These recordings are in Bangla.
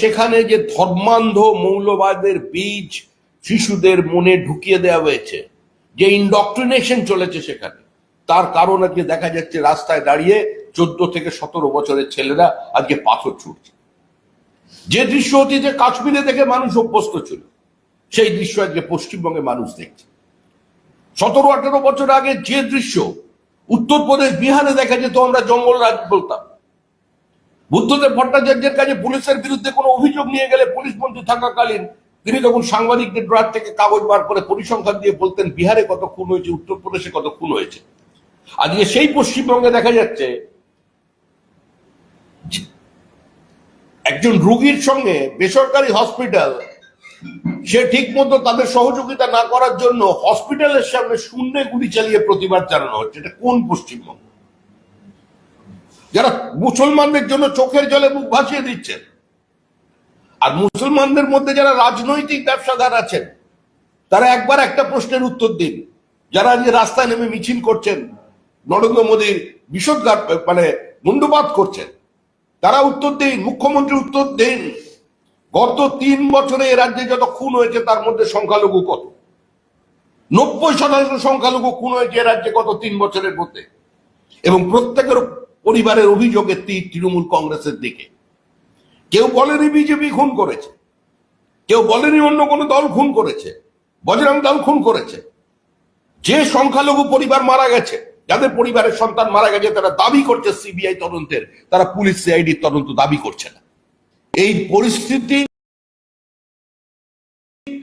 সেখানে যে ধর্মান্ধ মৌলবাদের বীজ শিশুদের মনে ঢুকিয়ে দেওয়া হয়েছে, যে ইন্ডক্ট্রিনেশন চলেছে সেখানে, তার কারণ আজকে দেখা যাচ্ছে রাস্তায় দাঁড়িয়ে চোদ্দ থেকে সতেরো বছরের ছেলেরা আজকে পাথর ছুটছে যে দৃশ্য অতীতে কাশ্মীরে দেখে মানুষ অভ্যস্ত ছিল, সেই দৃশ্য আজকে পশ্চিমবঙ্গে মানুষ দেখছে। সতেরো আঠেরো বছর আগে যে দৃশ্য, উত্তরপ্রদেশ বিহারে দেখা যেত, আমরা জঙ্গল রাজ বলতাম। বুদ্ধদেব ভট্টাচার্যের কাছে পুলিশের বিরুদ্ধে কোনো অভিযোগ নিয়ে গেলে পুলিশ মন্ত্রী থাকাকালীন তিনি তখন সাংবাদিকদের ড্রয়ার থেকে কাগজ বার করে পরিসংখ্যান দিয়ে বলতেন, বিহারে কত খুন হয়েছে, উত্তরপ্রদেশে কত খুন হয়েছে। আজকে সেই পশ্চিমবঙ্গে দেখা যাচ্ছে একজন রুগীর সঙ্গে বেসরকারি হসপিটাল, সে ঠিক মতো তাদের সহযোগিতা না করার জন্য হসপিটালের সামনে শূন্যে গুলি চালিয়ে প্রতিবাদ জানানো হচ্ছে। এটা কোন পশ্চিমবঙ্গ? যারা মুসলমানদের জন্য চোখের জলে মুখ ভাসিয়ে দিচ্ছেন, আর মুসলমানদের মধ্যে যারা রাজনৈতিক ব্যবসাদার আছেন, তারা একবার একটা প্রশ্নের উত্তর দিন। যারা যে রাস্তায় নেমে মিছিল করছেন, নরেন্দ্র মোদীর বিষদঘাত মানে মুন্ডপাত করছেন, তারা উত্তর দিন, মুখ্যমন্ত্রী উত্তর দিন। গত তিন বছরে এ রাজ্যে যত খুন হয়েছে, তার মধ্যে সংখ্যালঘু কত? নব্বই শতাংশ সংখ্যালঘু খুন হয়েছে এ রাজ্যে গত তিন বছরের মধ্যে। এবং প্রত্যেকের পরিবারের অভিযোগে তীর তৃণমূল কংগ্রেসের দিকে। কেউ বলেনি বিজেপি খুন করেছে। কেউ বলেনি অন্য কোনো দল খুন করেছে। বজরং দল খুন করেছে। যে সংখ্যালঘু পরিবার মারা গেছে, যাদের পরিবারের সন্তান মারা গেছে, তারা দাবি করছে সিবিআই তদন্তের, তারা পুলিশ সিআইডি তদন্ত দাবি করছে না। এই পরিস্থিতি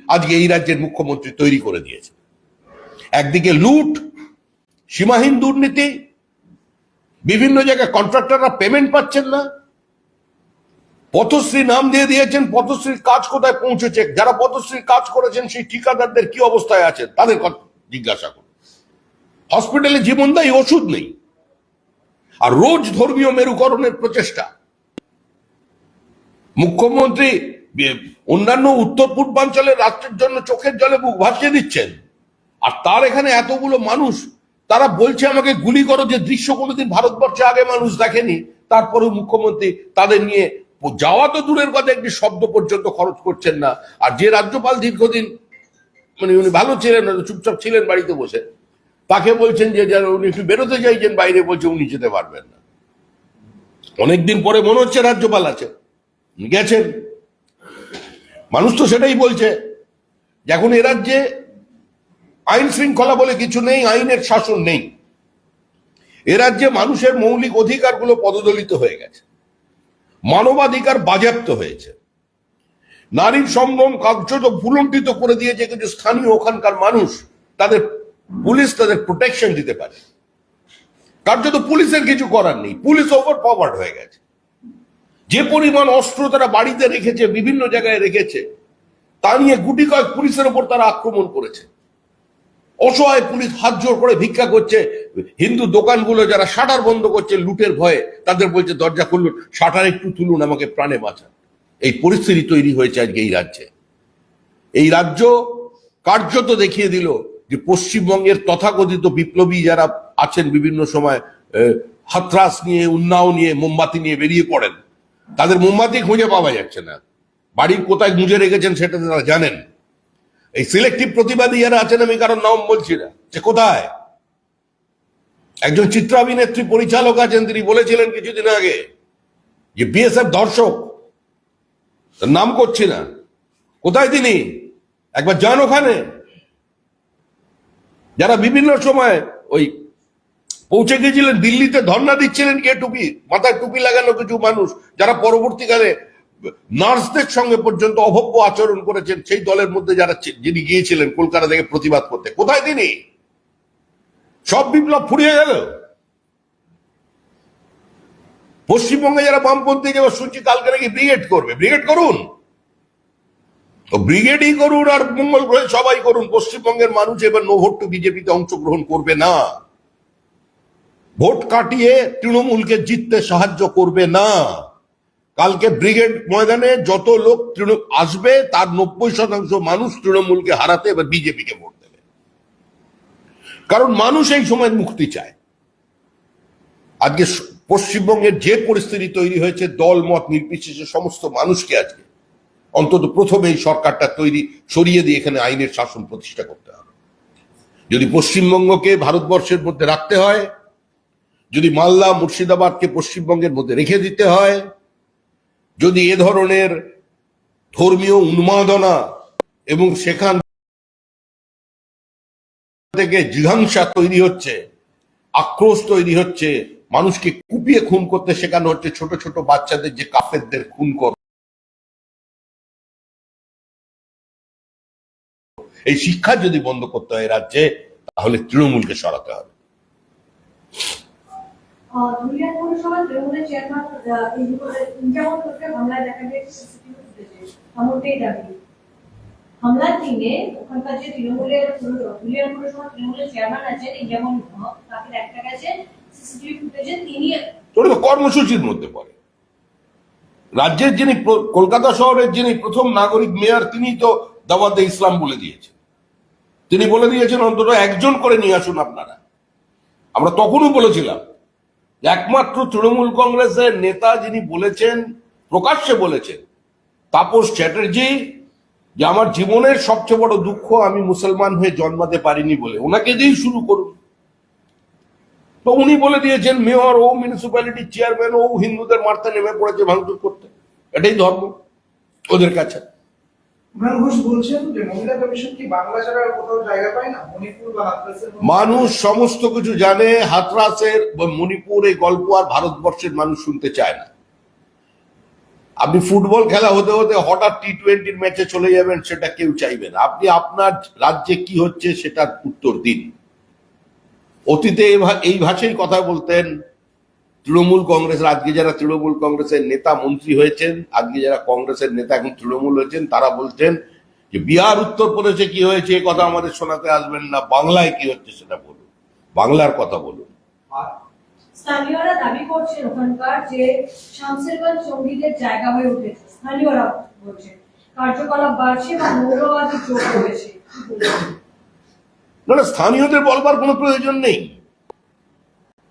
আজকে এই রাজ্যের মুখ্যমন্ত্রী তৈরি করে দিয়েছে। একদিকে লুট, সীমাহীন দুর্নীতি বিভিন্ন জায়গায় কন্ট্রাক্টররা পেমেন্ট পাচ্ছেন না। পথশ্রী নাম দিয়ে দিয়েছেন, পথশ্রীর কাজ কোথায় পৌঁছেছে, যারা পথশ্রীর কাজ করেছেন সেই ঠিকাদারদের কি অবস্থায় আছেন তাদের জিজ্ঞাসা করুন। হসপিটালে জীবনদায়ী ওষুধ নেই। আর রোজ ধর্মীয় মেরুকরণের প্রচেষ্টা। মুখ্যমন্ত্রী অন্যান্য উত্তর পূর্বাঞ্চলের রাষ্ট্রের জন্য চোখের জলে বুক ভাসিয়ে দিচ্ছেন। আর তার এখানে এতগুলো মানুষ তারা বলছে আমাকে গুলি করো, যে দৃশ্য কোনোদিন ভারতবর্ষে আগে মানুষ দেখেনি। তারপরেও মুখ্যমন্ত্রী তাদের নিয়ে যাওয়া তো দূরের কথা, একটি শব্দ পর্যন্ত খরচ করছেন না। আর যে রাজ্যপাল দীর্ঘদিন মানে উনি ভালো ছিলেন চুপচাপ ছিলেন বাড়িতে বসে, তাকে বলছেন যে যেন উনি একটু বেরোতে চাইছেন, বাইরে বলছে উনি যেতে পারবেন না। অনেকদিন পরে মনে হচ্ছে রাজ্যপাল আছে গেছেন। মানুষ তো সেটাই বলছে এখন এ রাজ্যে আইন শৃঙ্খলা বলে কিছু নেই, আইনের শাসন নেই। এ রাজ্যে মানুষের মৌলিক অধিকারগুলো পদদলিত হয়ে গেছে। মানবাধিকার বাজেয়াপ্ত হয়েছে। নারীর সম্ভ্রম কার্যত ভুলণ্ঠিত করে দিয়েছে কিছু স্থানীয় ওখানকার মানুষ তাদের পুলিশ তাদের প্রোটেকশন দিতে পারে। কার্যত পুলিশের কিছু করার নেই, পুলিশ ওভার পাওয়ার্ড হয়ে গেছে। যে পরিমাণ অস্ত্র তারা বাড়িতে রেখেছে, বিভিন্ন জায়গায় রেখেছে, তা নিয়ে গুটি কয়েক পুলিশের ওপর তারা আক্রমণ করেছে। অসহায় পুলিশ হাত জোর করে ভিক্ষা করছে। হিন্দু দোকানগুলো যারা শাটার বন্ধ করছে লুটের ভয়ে, তাদের বলছে, দরজা খুলুন, শাটার একটু তুলুন, আমাকে প্রাণে বাঁচান। এই পরিস্থিতি তৈরি হয়েছে আজকে এই রাজ্যে। এই রাজ্য কার্যত দেখিয়ে দিল যে পশ্চিমবঙ্গের তথাকথিত বিপ্লবী যারা আছেন বিভিন্ন সময় হাতরাস নিয়ে, উন্নাও নিয়ে, মোমবাতি নিয়ে বেরিয়ে পড়েন। তাদের মোমবাতি খুঁজে পাওয়া যাচ্ছে না। বাড়ির কোথায় গুঁজে রেখেছেন সেটা তারা জানেন। এই সিলেক্টিভ প্রতিবাদী যারা আছেন, আমি কারোর নাম বলছি না। যে কোথায়? একজন চিত্রাভিনেত্রী পরিচালক আছেন, তিনি বলেছিলেন কিছুদিন আগে যে বিএসএফ দর্শক, তার নাম করছি না। কোথায় তিনি? একবার যান ওখানে। যারা বিভিন্ন সময় ওই পৌঁছে গিয়েছিলেন, দিল্লিতে ধর্ণা দিচ্ছিলেন কে টুপি? মাথায় টুপি লাগানো কিছু মানুষ, যারা পরবর্তীকালে নার্সদের সঙ্গে পর্যন্ত অভব্য আচরণ করেছেন সেই দলের মধ্যে যারা যিনি গিয়েছিলেন কলকাতা থেকে প্রতিবাদ করতে। কোথায় তিনি? সব বিপ্লব ফুরিয়ে গেল। পশ্চিমবঙ্গে যারা বামপন্থী যারা শুনছি কালকে নাকি ব্রিগেড করবে। ব্রিগেড করুন। তো ব্রিগেডই করুন আর মঙ্গল গ্রহে সবাই করুন। পশ্চিমবঙ্গের মানুষ এবার নো ভোট টু বিজেপিতে অংশগ্রহণ করবে না। ভোট কাটিয়ে তৃণমূলকে জিততে সাহায্য করবে না। কালকে ব্রিগেড ময়দানে যত লোক তৃণমূল আসবে, তার নব্বই শতাংশ মানুষ তৃণমূলকে হারাতে এবার বিজেপিকে ভোট দেবে। কারণ মানুষ এই সময় মুক্তি চায়। আজকে পশ্চিমবঙ্গের যে পরিস্থিতি তৈরি হয়েছে, দল, মত নির্বিশেষে সমস্ত মানুষকে আজকে অন্তত প্রথমে এই সরকারটা তৈরি সরিয়ে দিয়ে এখানে আইনের শাসন প্রতিষ্ঠা করতে হবে। যদি পশ্চিমবঙ্গকে ভারতবর্ষের মধ্যে রাখতে হয়, যদি মালদা, মুর্শিদাবাদকে পশ্চিমবঙ্গের মধ্যে রেখে দিতে হয় যদি এ ধরনের ধর্মীয় উন্মাদনা এবং সেখান থেকে জিঘাংসা তৈরি হচ্ছে, আক্রোশ তৈরি হচ্ছে, মানুষকে কুপিয়ে খুন করতে শেখানো হচ্ছে, ছোট ছোট বাচ্চাদের যে কাফেরদের খুন কর এই শিক্ষা যদি বন্ধ করতে হয় রাজ্যে, তাহলে তৃণমূলকে সরাতে হবে। কর্মসূচির মধ্যে পড়ে। রাজ্যের যিনি কলকাতা শহরের যিনি প্রথম নাগরিক মেয়র, তিনি তো দাওয়াতে ইসলাম বলে দিয়েছেন। তিনি বলে দিয়েছেন অন্তত একজন করে নিয়ে আসুন আপনারা। আমরা তখনও বলেছিলাম একমাত্র তৃণমূল কংগ্রেসের নেতা যিনি বলেছেন, প্রকাশ্যে বলেছেন, তাপস চ্যাটার্জি, যে আমার জীবনের সবচেয়ে বড় দুঃখ আমি মুসলমান হয়ে জন্মাতে পারিনি বলে। ওনাকে দিয়েই শুরু করুন। তো উনি বলে দিয়েছেন, মেয়র, ও মিউনিসিপ্যালিটি চেয়ারম্যান ও হিন্দুদের মারতে নেমে পড়েছে ভাঙচুর করতে। এটাই ধর্ম ওদের কাছে। মানুষ সমস্ত কিছু জানে, হাতরাসের মণিপুর এই গল্প আর ভারতবর্ষের মানুষ শুনতে চায় না। আপনি ফুটবল খেলা হতে হতে হঠাৎ টি টোয়েন্টির ম্যাচে চলে যাবেন, সেটা কেউ চাইবে না। আপনি আপনার রাজ্যে কি হচ্ছে সেটার উত্তর দিন। অতীতে এই ভাষায় কথা বলতেন তৃণমূল কংগ্রেস আজকে যারা তৃণমূল কংগ্রেসের নেতা মন্ত্রী হয়েছেন আজকে যারা কংগ্রেসের নেতা এখন তৃণমূল হয়েছেন তারা বলছেন যে বিহার উত্তরপ্রদেশে কি হয়েছে এ কথা আমাদের শোনাতে আসবেন না বাংলায় কি হচ্ছে সেটা বলুন। বাংলার কথা বলুন। স্থানীয়রা দাবি করছেন ওখানকার যে শামসেরগঞ্জ জঙ্গিদের জায়গা হয়ে উঠেছে। স্থানীয়রা বলছেন কার্যকলাপ বাড়ছে বা মৌলবাদী বলবেন? না না স্থানীয়দের বলবার কোনো প্রয়োজন নেই।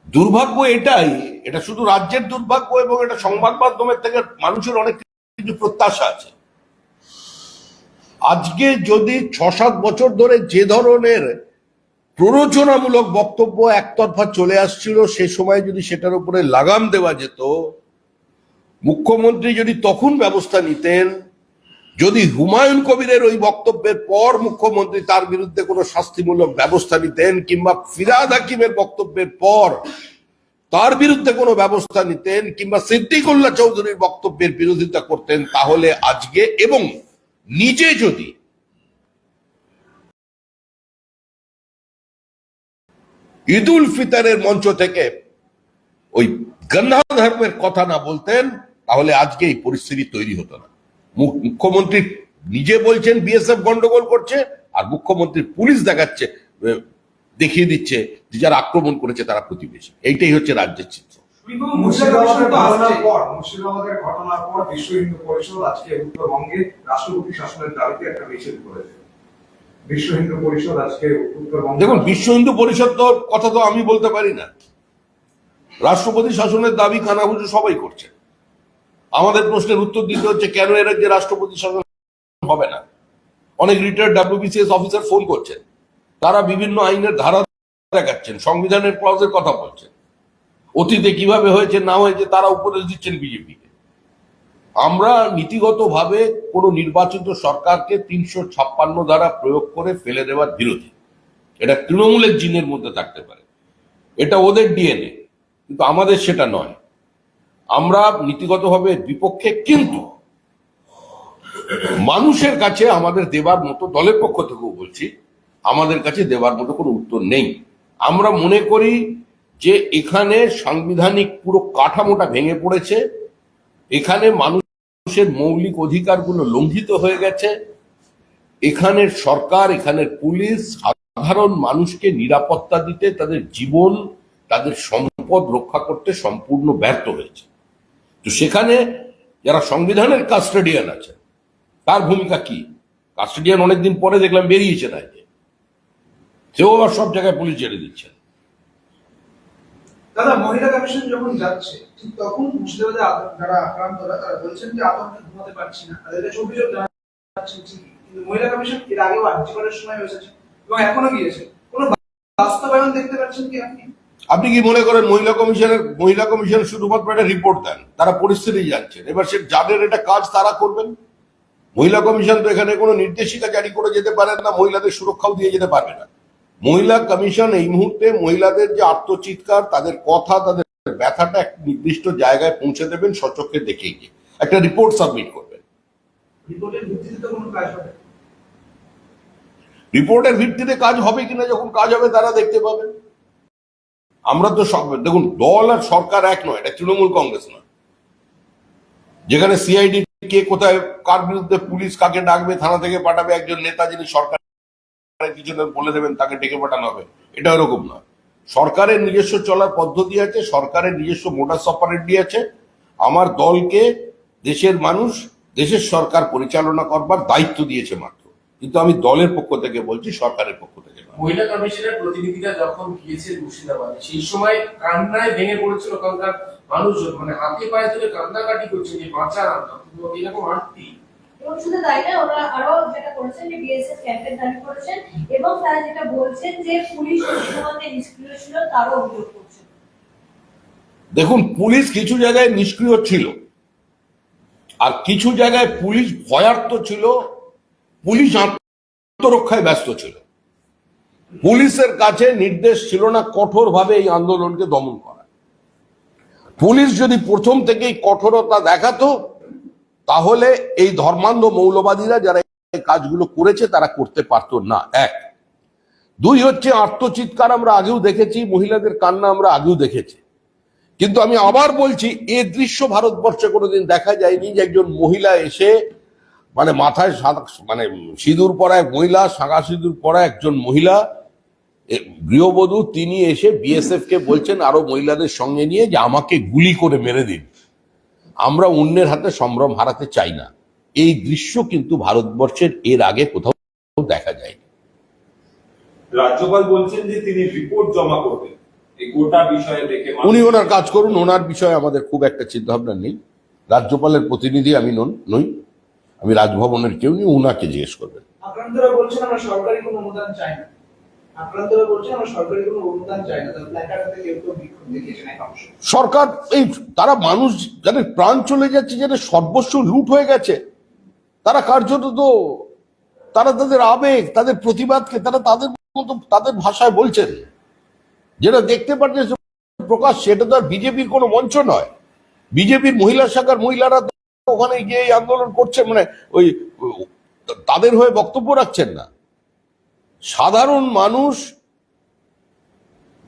দুর্ভাগ্য এটাই এটা শুধু রাজ্যের দুর্ভাগ্য এবং এটা সংবাদ মাধ্যমের থেকে মানুষের অনেক কিছু প্রত্যাশা আছে। আজকে যদি ছ সাত বছর ধরে যে ধরনের প্ররোচনামূলক বক্তব্য একতরফা চলে আসছিল, সে সময় যদি সেটার উপরে লাগাম দেওয়া যেত, মুখ্যমন্ত্রী যদি তখন ব্যবস্থা নিতেন, যদি হুমায়ুন কবিরের ওই বক্তব্যের পর মুখ্যমন্ত্রী তার বিরুদ্ধে কোনো শাস্তিমূলক ব্যবস্থা নিতেন, কিংবা ফিরাদ হাকিমের বক্তব্যের পর তার বিরুদ্ধে কোনো ব্যবস্থা নিতেন কিংবা সিদ্দিকুল্লাহ চৌধুরীর বক্তব্যের বিরোধিতা করতেন, তাহলে আজকে এবং নিজে যদি ঈদ উল ফিতরের মঞ্চ থেকে ওই গন্ধা ধর্মের কথা না বলতেন, তাহলে আজকে এই পরিস্থিতি তৈরি হতো না। মুখ- মুখ্যমন্ত্রী নিজে বলছেন, বিএসএফ গন্ডগোল করছে, আর মুখ্যমন্ত্রী পুলিশ দেখাচ্ছে দেখিয়ে দিচ্ছে যে যারা আক্রমণ করেছে তারা প্রতিবেশী। এইটাই হচ্ছে রাজ্যের চিত্র। কিন্তু মহিলা কমিশন মুর্শিদাবাদের তো ঘটনার আসছে। পর মুর্শিদাবাদের ঘটনার পর বিশ্ব হিন্দু পরিষদ আজকে উত্তরবঙ্গে রাষ্ট্রপতি শাসনের দাবিতে একটা মিছিল করেছে। বিশ্ব হিন্দু পরিষদ আজকে উত্তরবঙ্গে দেখুন বিশ্ব হিন্দু পরিষদ তো কথা তো আমি বলতে পারি না। রাষ্ট্রপতি শাসনের দাবি কানাঘুষো সবাই করছে। আমাদের প্রশ্নের উত্তর দিতে হচ্ছে কেন এরা যে রাষ্ট্রপতি শাসন হবে না? অনেক রিটায়ার্ড ডাব্লিউবিসিএস অফিসার ফোন করছেন। তারা বিভিন্ন আইনের ধারা দেখাচ্ছেন, সংবিধানের ক্লজের কথা বলছেন। অতীতে কীভাবে হয়েছে, না হয়েছে, তারা উপদেশ দিচ্ছেন বিজেপিকে। আমরা নীতিগতভাবে কোনো নির্বাচিত সরকারকে তিনশো ছাপ্পান্ন দ্বারা প্রয়োগ করে ফেলে দেওয়ার বিরোধী। এটা তৃণমূলের জিনের মধ্যে থাকতে পারে। এটা ওদের ডিএনএ, কিন্তু আমাদের সেটা নয়। আমরা নীতিগতভাবে বিপক্ষে, কিন্তু মানুষের কাছে আমাদের দেবার মতো দলের পক্ষ থেকেও বলছি আমাদের কাছে দেবার মতো কোনো উত্তর নেই। আমরা মনে করি যে এখানে সাংবিধানিক পুরো কাঠামোটা ভেঙে পড়েছে। এখানে মানুষের মৌলিক অধিকারগুলো লঙ্ঘিত হয়ে গেছে। এখানের সরকার এখানের পুলিশ সাধারণ মানুষকে নিরাপত্তা দিতে, তাদের জীবন, তাদের সম্পদ রক্ষা করতে সম্পূর্ণ ব্যর্থ হয়েছে। তো সেখানে যারা সংবিধানের কাস্টেডিয়ান আছে তার ভূমিকা কি? কাস্টেডিয়ান অনেকদিন পরে দেখলাম বেরিয়েছে যে সেও আবার সব জায়গায় পুলিশ ছেড়ে দিচ্ছে। দাদা মহিলা কমিশন যখন যাচ্ছে ঠিক তখন যারা আক্রান্তরা তারা বলছেন যে আতঙ্কে ঘুমাতে পারছি না। তাদের কাছে অভিযোগ জানাচ্ছেন কিন্তু মহিলা কমিশন এর আগেও সময় এসেছে এবং এখনও গিয়েছে। কোনো বাস্তবায়ন দেখতে পাচ্ছেন কি আপনি? আপনি কি মনে করেন মহিলা কমিশনের মহিলা কমিশন শুধুমাত্র একটা রিপোর্ট দেন? তারা পরিস্থিতি জানছেন। এবার সে যাদের এটা কাজ তারা করবেন? মহিলা কমিশন তো এখানে কোনো নির্দেশিকা জারি করে যেতে পারেন না মহিলাদের সুরক্ষাও দিয়ে যেতে পারবে না। মহিলা কমিশন এই মুহূর্তে মহিলাদের যে আত্মচিৎকার তাদের কথা তাদের ব্যথাটা এক নির্দিষ্ট জায়গায় পৌঁছে দেবেন সচক্ষে দেখে গিয়ে। একটা রিপোর্ট সাবমিট করবেন। রিপোর্টের ভিত্তিতে কাজ হবে? কিনা যখন কাজ হবে তারা দেখতে পাবেন আমরা তো সব দেখুন দল আর সরকার এক নয় এটা তৃণমূল কংগ্রেস নয়। যেখানে সিআইডি কে কোথায় কার বিরুদ্ধে পুলিশ কাকে ডাকবে থানা থেকে পাঠাবে একজন নেতা যিনি সরকারের কিছু বলে দেবেন, তাকে ডেকে পাঠানো হবে। এটা এরকম নয় সরকারের নিজস্ব চলার পদ্ধতি আছে, সরকারের নিজস্ব মোটার অপারেন্ডি আছে। আমার দলকে দেশের মানুষ, দেশের সরকার পরিচালনা করবার দায়িত্ব দিয়েছে মাত্র। কিন্তু আমি দলের পক্ষ থেকে বলছি, সরকারের পক্ষ থেকে মহিলা কমিশনের প্রতিনিধিরা যখন গিয়েছে মুর্শিদাবাদে, সেই সময় কান্নায় ভেঙে পড়েছিল ওখানকার মানুষজন। মানে হাতে পায়ে ধরে কান্নাকাটি করছে যে বাঁচার আনতাম এরকম আটটি এবং শুধু তাই না আরও যেটা করেছেন যে বিএসএফ ক্যাম্পের দাবি করেছেন এবং তারা যেটা বলছেন যে পুলিশ নিষ্ক্রিয় ছিল, তারও অভিযোগ করছেন দেখুন, পুলিশ কিছু জায়গায় নিষ্ক্রিয় ছিল। আর কিছু জায়গায় পুলিশ ভয়ার্ত ছিল, পুলিশ আত্মরক্ষায় ব্যস্ত ছিল। পুলিশের কাছে নির্দেশ ছিল না কঠোরভাবে এই আন্দোলনকে দমন করা। পুলিশ যদি প্রথম থেকেই কঠোরতা দেখাতো তাহলে এই ধর্মান্ধ মৌলবাদীরা যারা এই কাজগুলো করেছে, তারা করতে পারতো না। এক। দুই হচ্ছে আত্মচিৎকার আমরা আগেও দেখেছি, মহিলাদের কান্না আমরা আগেও দেখেছি। কিন্তু আমি আবার বলছি, এ দৃশ্য ভারতবর্ষে কোনোদিন দেখা যায়নি যে একজন মহিলা এসে মানে মাথায় মানে সিঁদুর পরা এক মহিলা, সাদা সিঁদুর পরা একজন মহিলা গৃহবধূ, তিনি এসে বিএসএফ কে বলছেন, আরও মহিলাদের সঙ্গে নিয়ে যে আমাকে গুলি করে মেরে দিন। আমরা অন্যের হাতে সম্ভ্রম হারাতে চাই না। এই দৃশ্য কিন্তু ভারতবর্ষের এর আগে কোথাও দেখা যায়নি। রাজ্যপাল বলছেন যে তিনি রিপোর্ট জমা করবেন। এই গোটা বিষয়ে দেখে উনি ওনার কাজ করুন ওনার বিষয়ে আমাদের খুব একটা চিন্তা ভাবনা নেই। রাজ্যপালের প্রতিনিধি আমি নন নই। আমি রাজভবনের কেউ নেই উনাকে জিজ্ঞেস করবেন। আক্রান্তরা বলছেন আমরা সরকারি কোনো অনুদান চাই না। সরকারি এই তারা মানুষ যাদের প্রাণ চলে যাচ্ছে, যাদের সর্বস্ব লুট হয়ে গেছে, তারা কার্যত তারা তাদের আবেগ, তাদের প্রতিবাদকে তারা তাদের মতো, তাদের ভাষায় বলছেন। যেটা দেখতে পাচ্ছে প্রকাশ, সেটা তো আর বিজেপির কোনো মঞ্চ নয়। বিজেপির মহিলা শাখার মহিলারা ওখানে গিয়ে আন্দোলন করছে মানে ওই তাদের হয়ে বক্তব্য রাখছেন না। সাধারণ মানুষ,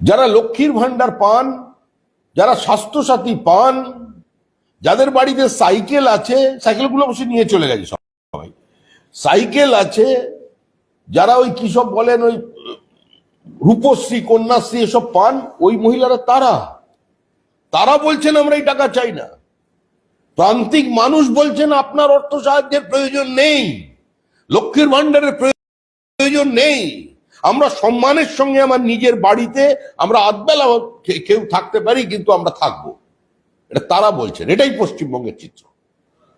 যারা লক্ষ্মীর ভান্ডার পান, যারা স্বাস্থ্যসাথী পান, যাদের বাড়িতে সাইকেল আছে, সাইকেলগুলো অবশ্যই নিয়ে চলে গেছে সবাই। সাইকেল আছে, যারা ওই কি সব বলেন, ওই রূপশ্রী, কন্যাশ্রী এসব পান, ওই মহিলারা তারা। তারা বলছেন, আমরা এই টাকা চাই না। প্রান্তিক মানুষ বলছেন, আপনার অর্থ সাহায্যের প্রয়োজন নেই। লক্ষ্মীর ভান্ডারের প্রয়োজন নেই। আমরা সম্মানের সঙ্গে আমার নিজের বাড়িতে আমরা আধবেলা কেউ থাকতে পারি কিন্তু আমরা থাকব। এটা তারা বলছেন। এটাই পশ্চিমবঙ্গের চিত্র।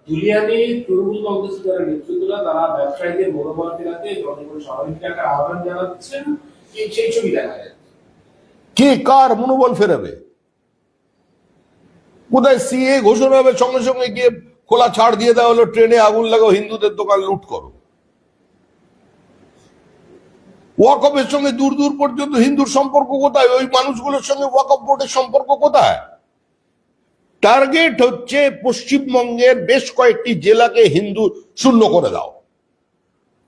দুলিয়ানি তৃণমূল কংগ্রেসের যারা নেতৃত্বরা তারা ব্যবসায়ীদের মনোবল ফেরাতে জনগণ স্বাভাবিক টাকার আহ্বান জানাচ্ছেন। সেই ছবি দেখা যায়? কে কার মনোবল ফেরাবে? কোথায় সিএ ঘোষণা হবে? সঙ্গে সঙ্গে গিয়ে খোলা ছাড় দিয়ে দেওয়া হলো ট্রেনে আগুন লাগাও হিন্দুদের দোকান লুট করো। ওয়াকফের সঙ্গে দূর দূর পর্যন্ত হিন্দুর সম্পর্ক কোথায়? ওই মানুষগুলোর সঙ্গে ওয়াকফ বোর্ডের সম্পর্ক কোথায়? টার্গেট হচ্ছে পশ্চিমবঙ্গের বেশ কয়েকটি জেলাকে হিন্দু শূন্য করে দাও।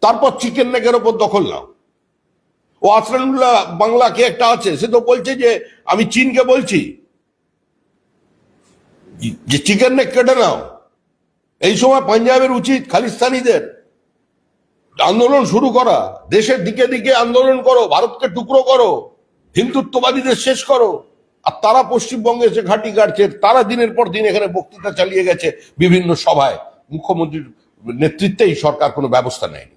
তারপর চিকেন নেকের ওপর দখল নাও। ও আসরানুল্লাহ বাংলা কে একটা আছে? সে তো বলছে যে, আমি চীনকে বলছি। যে চিকেন নেক কেটে নাও। এই সময় পাঞ্জাবের উচিত খালিস্তানিদের আন্দোলন শুরু করা। দেশের দিকে দিকে আন্দোলন করো, ভারতকে টুকরো করো, হিন্দুত্ববাদীদের শেষ করো। আর তারা পশ্চিমবঙ্গে এসে ঘাঁটি কাটছে তারা দিনের পর দিন এখানে বক্তৃতা চালিয়ে গেছে বিভিন্ন সভায়। মুখ্যমন্ত্রীর নেতৃত্বেই সরকার কোনো ব্যবস্থা নেয়নি।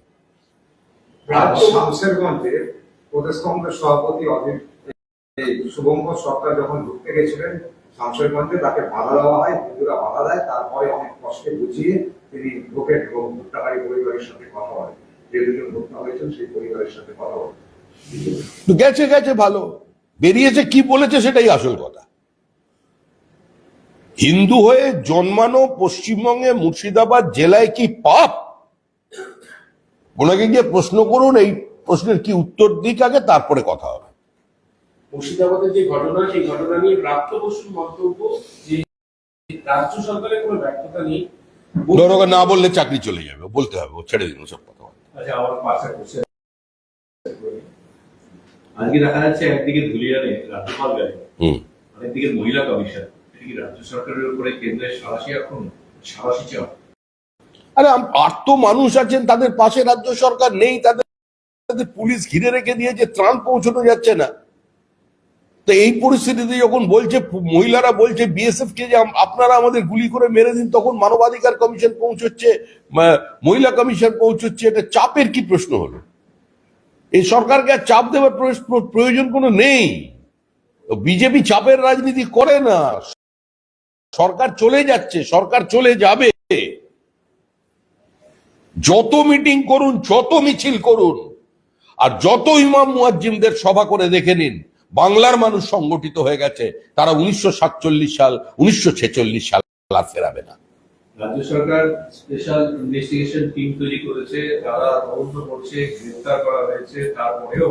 তারপরে অনেক কষ্টে বুঝিয়ে তিনি ঢোকেন এবং ভুট্টাকারী পরিবারের সাথে কথা বলেন। যে দুজন হত্যা হয়েছেন সেই পরিবারের সাথে কথা বলেন। গেছে গেছে ভালো। বেরিয়েছে কি বলেছে সেটাই আসল কথা। হিন্দু হয়ে জন্মানো পশ্চিমবঙ্গে মুর্শিদাবাদ জেলায় কি পাপ? ওনাকে গিয়ে প্রশ্ন করুন এই প্রশ্নের কি উত্তর দিক আগে তারপরে কথা হবে। মুর্শিদাবাদের যে ঘটনা সেই ঘটনা নিয়ে প্রাপ্ত বসুর মন্তব্য যে রাজ্য সরকারের কোনো ব্যর্থতা নেই। না বললে চাকরি চলে যাবে বলতে হবে ও ছেড়ে দিন সব কথা। আচ্ছা আমার পাঁচটা কোশ্চেন আজকে দেখা যাচ্ছে একদিকে ধুলিয়ানে রাজ্যপাল গেলেন। অনেকদিকে মহিলা কমিশন। রাজ্য সরকারের উপরে কেন্দ্রের এখন? চাপ। আরে আম- আর তো মানুষ আছেন তাদের পাশে রাজ্য সরকার নেই তাদের তাদের পুলিশ ঘিরে রেখে দিয়েছে ত্রাণ পৌঁছানো যাচ্ছে না। তো এই পরিস্থিতিতে যখন বলছে, মহিলারা বলছে বিএসএফ কে যে আপনারা আমাদের গুলি করে মেরে দিন, তখন মানবাধিকার কমিশন পৌঁছচ্ছে মহিলা কমিশন পৌঁছচ্ছে, এটা চাপের কি প্রশ্ন হলো? এই সরকারকে আর চাপ দেওয়ার প্রয়োজ- প্রয়োজন কোনো নেই। বিজেপি চাপের রাজনীতি করে না। সরকার চলে যাচ্ছে, সরকার চলে যাবে। যত মিটিং করুন, যত মিছিল করুন, আর যত ইমাম মুয়াজ্জিমদের সভা করে দেখে নিন বাংলার মানুষ সংগঠিত হয়ে গেছে তারা উনিশশো সাতচল্লিশ সাল উনিশশো ছেচল্লিশ সাল আর ফেরাবে না। রাজ্য সরকার স্পেশাল ইনভেস্টিগেশন টিম তৈরি করেছে তারা তদন্ত করছে গ্রেফতার করা হয়েছে তারপরেও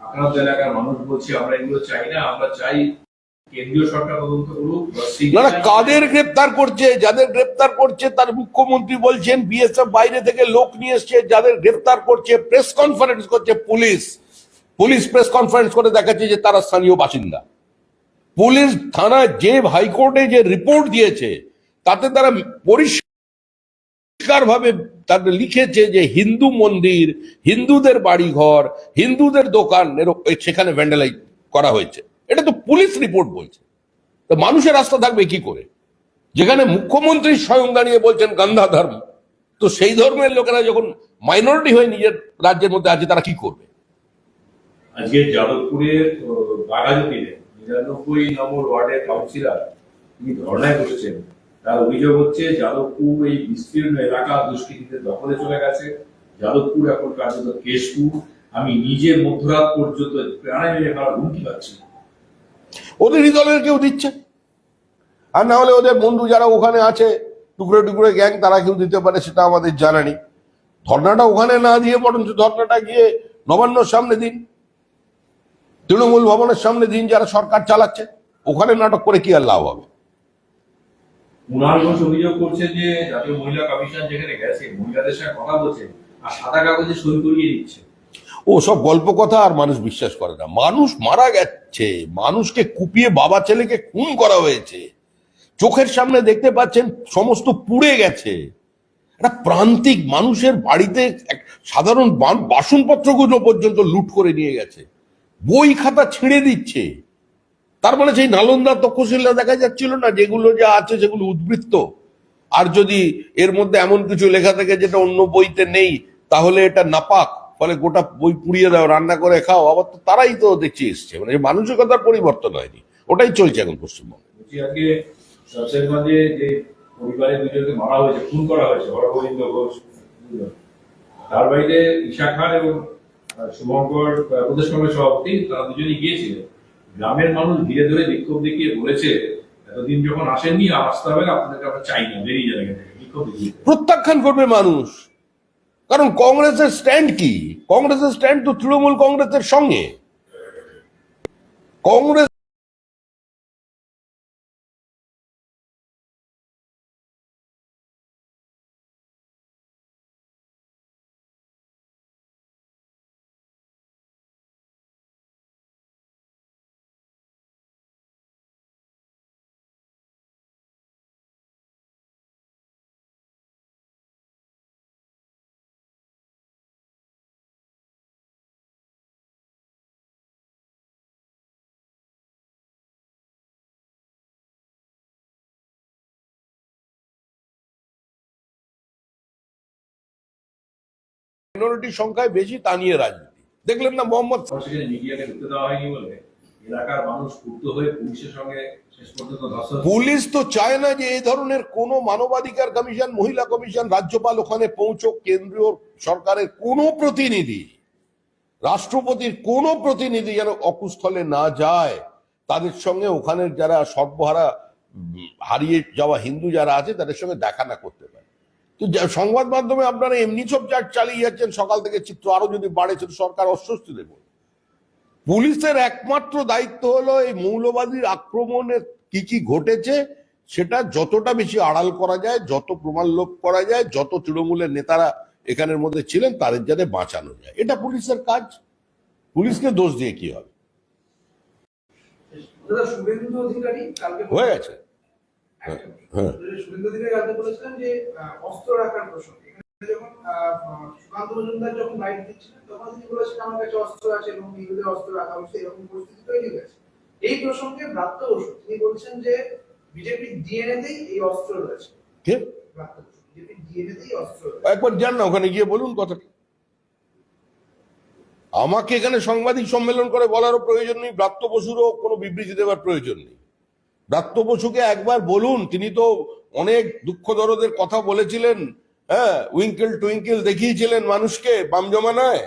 আক্রান্ত এলাকার মানুষ বলছে আমরা এগুলো চাই না আমরা চাই কেন্দ্রীয় সরকার তদন্ত করুক না না কাদের গ্রেপ্তার করছে? যাদের গ্রেপ্তার করছে তার মুখ্যমন্ত্রী বলছেন বিএসএফ বাইরে থেকে লোক নিয়ে এসছে যাদের গ্রেপ্তার করছে প্রেস কনফারেন্স করছে পুলিশ। পুলিশ প্রেস কনফারেন্স করে দেখাচ্ছে যে তারা স্থানীয় বাসিন্দা। পুলিশ থানা যে হাইকোর্টে যে রিপোর্ট দিয়েছে, তাতে তারা পরিষ্কার ভাবে তাদের লিখেছে যে হিন্দু মন্দির, হিন্দুদের বাড়িঘর, হিন্দুদের দোকান সেখানে ভ্যান্ডালাইজ করা হয়েছে। এটা তো পুলিশ রিপোর্ট বলছে। তো মানুষের রাস্তা থাকবে কি করে? যেখানে মুখ্যমন্ত্রী স্বয়ং দাঁড়িয়ে বলছেন গান্ধা ধর্ম, তো সেই ধর্মের লোকেরা যখন মাইনরিটি হয়ে নিজের রাজ্যের মধ্যে আছে, তারা কি করবে? আজকে যাদবপুরের আহ, নিরানব্বই নম্বর ওয়ার্ডের কাউন্সিলর তিনি ধর্নায় বসেছেন। তার অভিযোগ হচ্ছে যাদবপুর এই বিস্তীর্ণ এলাকা দুষ্কৃতীদের দখলে চলে গেছে। যাদবপুর এখন কার্যত কেশপুর। আমি নিজে মধ্যরাত পর্যন্ত প্রাণে মেরে ফেলার হুমকি পাচ্ছি। ওদেরই দলের কেউ দিচ্ছে? আর না হলে ওদের বন্ধু যারা ওখানে আছে টুকরো টুকরো গ্যাং তারা কেউ দিতে পারে সেটা আমাদের জানা নেই। ধর্নাটা ওখানে না দিয়ে বরঞ্চ ধর্নাটা গিয়ে নবান্নর সামনে দিন। তৃণমূল ভবনের সামনে দিন যারা সরকার চালাচ্ছে ওখানে নাটক করে কি আর লাভ হবে? অভিযোগ করছে যে জাতীয় মহিলা কমিশন যেখানে গেছে মহিলাদের সঙ্গে কথা বলছে আর সাদা কাগজে সই করিয়ে দিচ্ছে। ও সব গল্প কথা আর মানুষ বিশ্বাস করে না। মানুষ মারা গেছে মানুষকে কুপিয়ে বাবা ছেলেকে খুন করা হয়েছে। চোখের সামনে দেখতে পাচ্ছেন সমস্ত পুড়ে গেছে। একটা প্রান্তিক মানুষের বাড়িতে এক- সাধারণ বাসনপত্রগুলো পর্যন্ত লুট করে নিয়ে গেছে। বই খাতা ছিঁড়ে দিচ্ছে। তার মানে সেই নালন্দা তক্ষশিলা দেখা যাচ্ছিল না, যেগুলো যা আছে সেগুলো উদ্বৃত্ত। আর যদি এর মধ্যে এমন কিছু লেখা থাকে যেটা অন্য বইতে নেই, তাহলে এটা নাপাক। ফলে গোটা বই পুড়িয়ে দাও, রান্না করে খাও। আবার তো তারাই তো দেখছি এসছে। মানে মানসিকতার পরিবর্তন হয়নি। ওটাই চলছে এখন পশ্চিমবঙ্গে। দুজনকে মারা হয়েছে, খুন করা হয়েছে হরগোবিন্দ ঘোষ তার বাড়িতে ঈশা খান এবং শুভঙ্কর প্রদেশ কংগ্রেস সভাপতি, তারা গিয়েছিলেন। গ্রামের মানুষ ধীরে ধীরে বিক্ষোভ দেখিয়ে বলেছে, এতদিন যখন আসেননি, আর আসতে হবে না, আপনাদেরকে আমরা চাই না, বেরিয়ে যাবে প্রত্যাখ্যান করবে মানুষ। কারণ কংগ্রেসের স্ট্যান্ড কি? কংগ্রেসের স্ট্যান্ড তো তৃণমূল কংগ্রেসের সঙ্গে। কংগ্রেস মাইনরিটি সংখ্যায় বেশি তা নিয়ে রাজনীতি। দেখলেন না মোহাম্মদ পুলিশ তো চায় না যে এই ধরনের কোন মানবাধিকার কমিশন মহিলা কমিশন রাজ্যপাল ওখানে পৌঁছক কেন্দ্রীয় সরকারের কোনো প্রতিনিধি রাষ্ট্রপতির কোনো প্রতিনিধি যেন অকুস্থলে না যায়। তাদের সঙ্গে ওখানের যারা সর্বহারা হারিয়ে যাওয়া হিন্দু যারা আছে তাদের সঙ্গে দেখা না করতে পারে। তো সংবাদ মাধ্যমে আপনারা এমনি সব চাট চালিয়ে যাচ্ছেন সকাল থেকে চিত্র আরও যদি বাড়ে তো সরকার অস্বস্তি দেবে। পুলিশের একমাত্র দায়িত্ব হলো এই মৌলবাদীর আক্রমণে কি কি ঘটেছে সেটা যতটা বেশি আড়াল করা যায় যত প্রমাণ লোপ করা যায় যত তৃণমূলের নেতারা এখানের মধ্যে ছিলেন তাদের যাতে বাঁচানো যায়। এটা পুলিশের কাজ। পুলিশকে দোষ দিয়ে কি হবে? শুভেন্দু অধিকারী হয়ে গেছে। হ্যাঁ। শুভেন্দু অধিকারী কালকে বলেছিলেন যে অস্ত্র রাখার প্রসঙ্গে। যখন সুকান্ত মজুমদার যখন দিচ্ছিলেন তখন তিনি আমার কাছে অস্ত্র আছে এবং বিরুদ্ধে অস্ত্র রাখা হচ্ছে এরকম পরিস্থিতি তৈরি হয়েছে। এই প্রসঙ্গে ব্রাত্য বসু তিনি বলছেন যে বিজেপির এই রয়েছে। কে? অস্ত্র একবার যান না ওখানে গিয়ে বলুন কথাটা। আমাকে এখানে সাংবাদিক সম্মেলন করে বলারও প্রয়োজন নেই ব্রাত্য বসুরও কোনো বিবৃতি দেওয়ার প্রয়োজন নেই। ব্রাত্য বসুকে একবার বলুন, তিনি তো অনেক দুঃখ দরদের কথা বলেছিলেন হ্যাঁ উইঙ্কেল টুইঙ্কেল দেখিয়েছিলেন মানুষকে বাম জমানায়।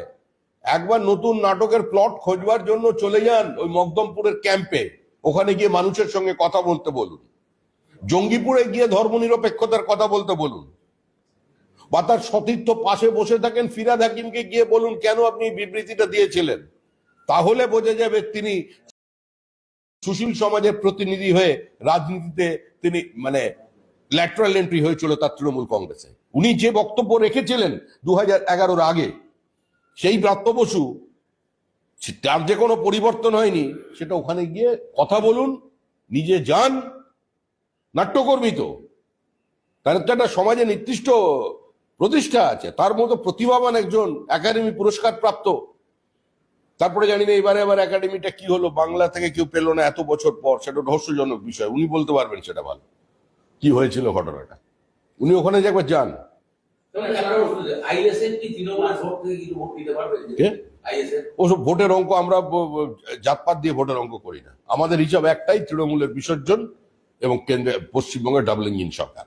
একবার নতুন নাটকের প্লট খোঁজবার জন্য চলে যান ওই মকদমপুরের ক্যাম্পে, ওখানে গিয়ে মানুষের সঙ্গে কথা বলতে বলুন। জঙ্গিপুরে গিয়ে ধর্মনিরপেক্ষতার কথা বলতে বলুন। বা তার সতীর্থ পাশে বসে থাকেন ফিরাদ হাকিমকে গিয়ে বলুন, কেন আপনি বিবৃতিটা দিয়েছিলেন? তাহলে বোঝা যাবে তিনি সুশীল সমাজের প্রতিনিধি হয়ে রাজনীতিতে তিনি মানে ল্যাটারাল এন্ট্রি হয়েছিল তার তৃণমূল কংগ্রেসে। উনি যে বক্তব্য রেখেছিলেন দু হাজার এগারোর আগে, সেই ব্রাত্য বসু, তার যে কোনো পরিবর্তন হয়নি, সেটা ওখানে গিয়ে কথা বলুন, নিজে যান, নাট্যকর্মী তো। তার তো একটা সমাজে নির্দিষ্ট প্রতিষ্ঠা আছে, তার মতো প্রতিভাবান একজন একাডেমি পুরস্কার প্রাপ্ত তারপরে জানি না এবারে আবার একাডেমিটা কি হলো বাংলা থেকে কেউ পেল না এত বছর পর সেটা রহস্যজনক বিষয়। উনি বলতে পারবেন সেটা ভালো। কি হয়েছিল ঘটনাটা? উনি ওখানে যে একবার যান। আইএসএন কি তৃণমূলের ভোট থেকে কিছু ভোট দিতে পারবে? কে? আইএসএন ওসব ভোটের অঙ্ক আমরা জাতপাত দিয়ে ভোটের অঙ্ক করি না। আমাদের হিসাব একটাই তৃণমূলের বিসর্জন এবং কেন্দ্রে পশ্চিমবঙ্গের ডাবল ইঞ্জিন সরকার।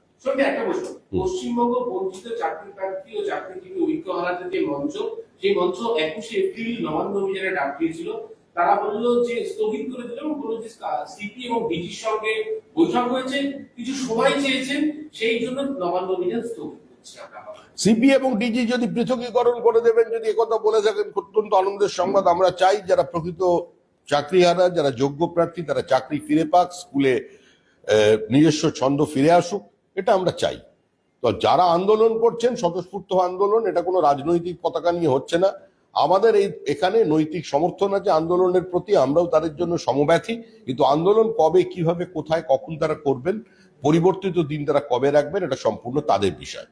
পশ্চিমবঙ্গ বঞ্চিত চাকরি প্রার্থী ও চাকরিজীবী ঐক্য হারাতে যে মঞ্চ সেই মঞ্চ একুশে এপ্রিল নবান্ন অভিযানে ডাক দিয়েছিল, তারা বলল যে স্থগিত করে দিল এবং বলল যে সিপি এবং ডিজির সঙ্গে বৈঠক হয়েছে, কিছু সময় চেয়েছেন, সেই জন্য নবান্ন অভিযান স্থগিত সিপি এবং ডিজি যদি পৃথকীকরণ করে দেবেন, যদি একথা বলে থাকেন, অত্যন্ত আনন্দের সংবাদ। আমরা চাই যারা প্রকৃত চাকরি চাকরিহারা, যারা যোগ্য প্রার্থী, তারা চাকরি ফিরে পাক, স্কুলে নিজস্ব ছন্দ ফিরে আসুক, এটা আমরা চাই। তো যারা আন্দোলন করছেন, স্বতঃস্ফূর্ত আন্দোলন, এটা কোনো রাজনৈতিক পতাকা নিয়ে হচ্ছে না। আমাদের এই, এখানে নৈতিক সমর্থন আছে আন্দোলনের প্রতি, আমরাও তাদের জন্য সমব্যথী। কিন্তু আন্দোলন কবে, কীভাবে, কোথায়, কখন তারা করবেন, পরিবর্তিত দিন তারা কবে রাখবেন, এটা সম্পূর্ণ তাদের বিষয়।